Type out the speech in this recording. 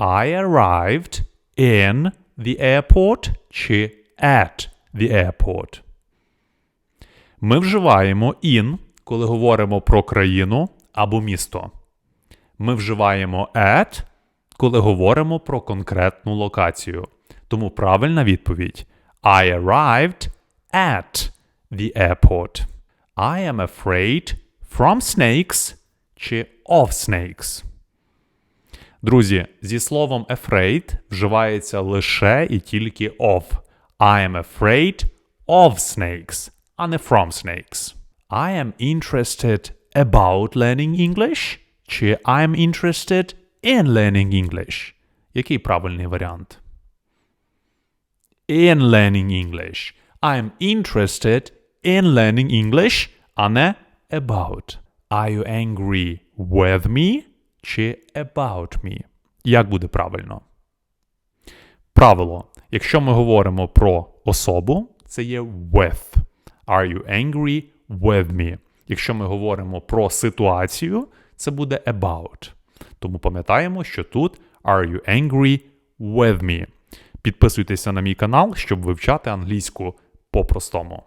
I arrived in the airport чи at the airport. Ми вживаємо in, коли говоримо про країну або місто. Ми вживаємо at, коли говоримо про конкретну локацію. Тому правильна відповідь I arrived at the airport. I am afraid from snakes чи of snakes. Друзі, зі словом afraid вживається лише і тільки of. I am afraid of snakes, а не from snakes. I am interested about learning English чи I am interested in learning English. Який правильний варіант? In learning English. I am interested in learning English, а не about. Are you angry with me Чи about me? Як буде правильно? Правило. Якщо ми говоримо про особу, це є with. Are you angry with me? Якщо ми говоримо про ситуацію, це буде about. Тому пам'ятаємо, що тут are you angry with me. Підписуйтеся на мій канал, щоб вивчати англійську по-простому.